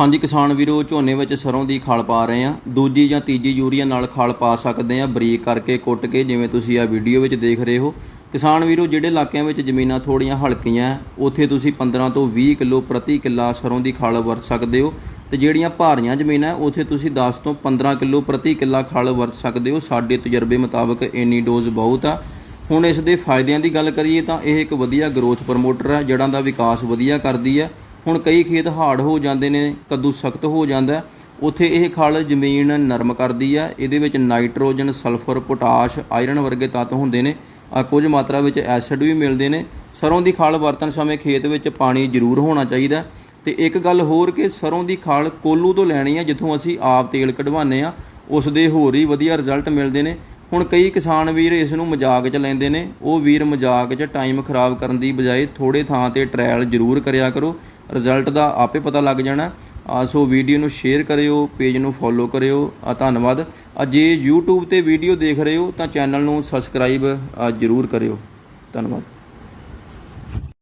ਹਾਂਜੀ, ਕਿਸਾਨ ਵੀਰੋ, ਝੋਨੇ ਵਿੱਚ ਸਰੋਂ ਦੀ ਖਾਲ ਪਾ ਰਹੇ ਆ ਦੂਜੀ ਜਾਂ ਤੀਜੀ ਯੂਰੀਆ ਨਾਲ ਖਲ ਪਾ ਸਕਦੇ ਆ ਬਰੀਕ ਕਰਕੇ ਕੁੱਟ ਕੇ, ਜਿਵੇਂ ਤੁਸੀਂ ਆ ਵੀਡੀਓ ਵਿੱਚ ਦੇਖ ਰਹੇ ਹੋ। ਕਿਸਾਨ ਵੀਰੋ, ਜਿਹੜੇ ਇਲਾਕਿਆਂ ਵਿੱਚ ਜ਼ਮੀਨਾਂ ਥੋੜੀਆਂ ਹਲਕੀਆਂ ਉੱਥੇ ਤੁਸੀਂ 15 ਤੋਂ 20 ਕਿਲੋ ਪ੍ਰਤੀ ਕਿੱਲਾ ਸਰੋਂ ਦੀ ਖਲ ਵਰਤ ਸਕਦੇ ਹੋ। ਤੇ ਜਿਹੜੀਆਂ ਭਾਰੀਆਂ ਜ਼ਮੀਨਾਂ ਉੱਥੇ ਤੁਸੀਂ 10 ਤੋਂ 15 ਕਿਲੋ ਪ੍ਰਤੀ ਕਿੱਲਾ ਖਲ ਵਰਤ ਸਕਦੇ ਹੋ। ਸਾਡੇ ਤਜਰਬੇ ਮੁਤਾਬਕ ਇੰਨੀ ਡੋਜ਼ ਬਹੁਤ ਆ। ਹੁਣ ਇਸ ਦੇ ਫਾਇਦਿਆਂ ਦੀ ਗੱਲ ਕਰੀਏ ਤਾਂ ਇਹ ਇੱਕ ਵਧੀਆ ਗਰੋਥ ਪ੍ਰਮੋਟਰ ਹੈ ਜੜਾਂ ਦਾ ਵਿਕਾਸ ਵਧੀਆ ਕਰਦੀ ਹੈ। ਹੁਣ ਕਈ ਖੇਤ ਹਾਰਡ ਹੋ ਜਾਂਦੇ ਨੇ ਕੱਦੂ ਸਖਤ ਹੋ ਜਾਂਦਾ ਹੈ, ਉੱਥੇ ਇਹ ਖਲ ਜ਼ਮੀਨ ਨਰਮ ਕਰਦੀ ਹੈ। ਇਹਦੇ ਵਿੱਚ ਨਾਈਟ੍ਰੋਜਨ ਸਲਫਰ ਪੋਟਾਸ਼ ਆਇਰਨ ਵਰਗੇ ਤੱਤ ਹੁੰਦੇ ਨੇ ਆ ਕੁਝ ਮਾਤਰਾ ਵਿੱਚ ਐਸਿਡ ਵੀ ਮਿਲਦੇ ਨੇ। ਸਰੋਂ ਦੀ ਖਲ ਵਰਤਣ ਸਮੇਂ ਖੇਤ ਵਿੱਚ ਪਾਣੀ ਜ਼ਰੂਰ ਹੋਣਾ ਚਾਹੀਦਾ ਹੈ। ਤੇ ਇੱਕ ਗੱਲ ਹੋਰ ਕਿ ਸਰੋਂ ਦੀ ਖਲ ਕੋਲੂ ਤੋਂ ਲੈਣੀ ਹੈ ਜਿੱਥੋਂ ਅਸੀਂ ਆਪ ਤੇਲ ਕਢਵਾਉਂਦੇ ਆ ਉਸ ਦੇ ਹੋਰ ਹੀ ਵਧੀਆ ਰਿਜ਼ਲਟ ਮਿਲਦੇ ਨੇ। ਹੁਣ ਕਈ ਕਿਸਾਨ ਵੀਰ ਇਸ ਨੂੰ ਮਜ਼ਾਕ 'ਚ ਲੈਂਦੇ ਨੇ। ਉਹ ਵੀਰ ਮਜ਼ਾਕ 'ਚ ਟਾਈਮ ਖਰਾਬ ਕਰਨ ਦੀ ਬਜਾਏ ਥੋੜੇ ਥਾਂ ਤੇ ਟ੍ਰਾਇਲ ਜ਼ਰੂਰ ਕਰਿਆ ਕਰੋ। ਰਿਜ਼ਲਟ ਦਾ ਆਪੇ ਪਤਾ ਲੱਗ ਜਾਣਾ। ਸੋ ਵੀਡੀਓ ਨੂੰ ਸ਼ੇਅਰ ਕਰਿਓ ਪੇਜ ਨੂੰ ਫੋਲੋ ਕਰਿਓ। ਧੰਨਵਾਦ। ਜੇ YouTube ਤੇ ਵੀਡੀਓ ਦੇਖ ਰਹੇ ਹੋ ਤਾਂ ਚੈਨਲ ਨੂੰ ਸਬਸਕ੍ਰਾਈਬ ਜ਼ਰੂਰ ਕਰਿਓ। ਧੰਨਵਾਦ।